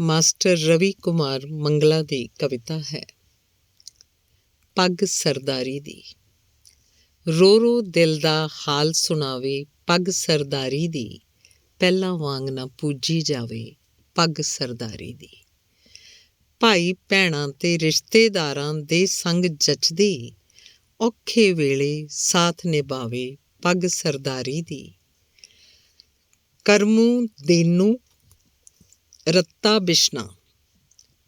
Master Ravi Kumar Mangla ਦੀ ਕਵਿਤਾ ਹੈ। ਪੱਗ ਸਰਦਾਰੀ ਦੀ। ਰੋ ਰੋ ਦਿਲ ਦਾ ਹਾਲ ਸੁਣਾਵੇ, ਪੱਗ ਸਰਦਾਰੀ ਦੀ। ਪਹਿਲਾਂ ਵਾਂਗ ਨਾ ਪੂਜੀ ਜਾਵੇ, ਪੱਗ ਸਰਦਾਰੀ ਦੀ। ਭਾਈ ਭੈਣਾਂ ਤੇ ਰਿਸ਼ਤੇਦਾਰਾਂ ਦੇ ਸੰਗ ਜਚਦੀ। ਔਖੇ ਵੇਲੇ ਸਾਥ ਨਿਭਾਵੇ, ਪੱਗ ਸਰਦਾਰੀ ਦੀ। ਕਰਮੂ ਦੇਨੂ ਰੱਤਾ ਬਿਸ਼ਨਾ,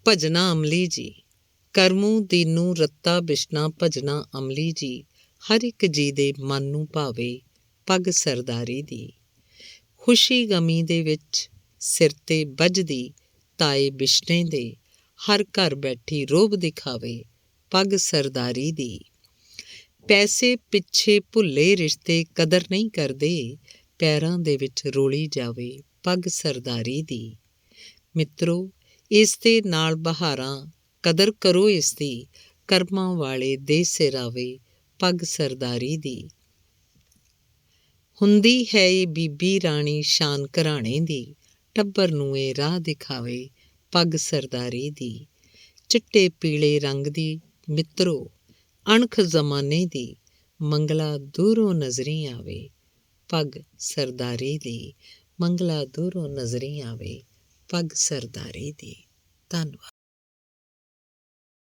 ਭਜਨਾ ਅਮਲੀ ਜੀ। ਕਰਮੂ ਦੀਨੂ ਰੱਤਾ ਬਿਸ਼ਨਾ, ਭਜਨਾ ਅਮਲੀ ਜੀ। ਹਰ ਇੱਕ ਜੀ ਦੇ ਮਨ ਨੂੰ ਭਾਵੇ ਪੱਗ ਸਰਦਾਰੀ ਦੀ। ਖੁਸ਼ੀ ਗਮੀ ਦੇ ਵਿੱਚ ਸਿਰ ਤੇ ਵੱਜਦੀ ਤਾਏ ਬਿਸ਼ਨੇ ਦੇ। ਹਰ ਘਰ ਬੈਠੀ ਰੋਬ ਦਿਖਾਵੇ ਪੱਗ ਸਰਦਾਰੀ ਦੀ। ਪੈਸੇ ਪਿੱਛੇ ਭੁੱਲੇ ਰਿਸ਼ਤੇ ਕਦਰ ਨਹੀਂ ਕਰਦੇ। ਪੈਰਾਂ ਦੇ ਵਿੱਚ ਰੋਲੀ ਜਾਵੇ ਪੱਗ ਸਰਦਾਰੀ ਦੀ। ਮਿੱਤਰੋ, ਇਸ ਦੇ ਨਾਲ ਬਹਾਰਾਂ, ਕਦਰ ਕਰੋ ਇਸ ਦੀ, ਕਰਮਾਂ ਵਾਲੇ ਦੇ ਸਿਰਾਵੇ, ਪੱਗ ਸਰਦਾਰੀ ਦੀ। ਹੁੰਦੀ ਹੈ ਇਹ ਬੀਬੀ ਰਾਣੀ ਸ਼ਾਨ ਘਰਾਣੇ ਦੀ, ਟੱਬਰ ਨੂੰ ਇਹ ਰਾਹ ਦਿਖਾਵੇ, ਪੱਗ ਸਰਦਾਰੀ ਦੀ। ਚਿੱਟੇ ਪੀਲੇ ਰੰਗ ਦੀ, ਮਿੱਤਰੋ, ਅਣਖ ਜ਼ਮਾਨੇ ਦੀ, ਮੰਗਲਾ ਦੂਰੋਂ ਨਜ਼ਰੀ ਆਵੇ, ਪੱਗ ਸਰਦਾਰੀ ਦੀ, ਮੰਗਲਾ ਦੂਰੋਂ ਨਜ਼ਰੀ ਆਵੇ। ਪੱਗ ਸਰਦਾਰੀ ਦੀ। ਧੰਨਵਾਦ।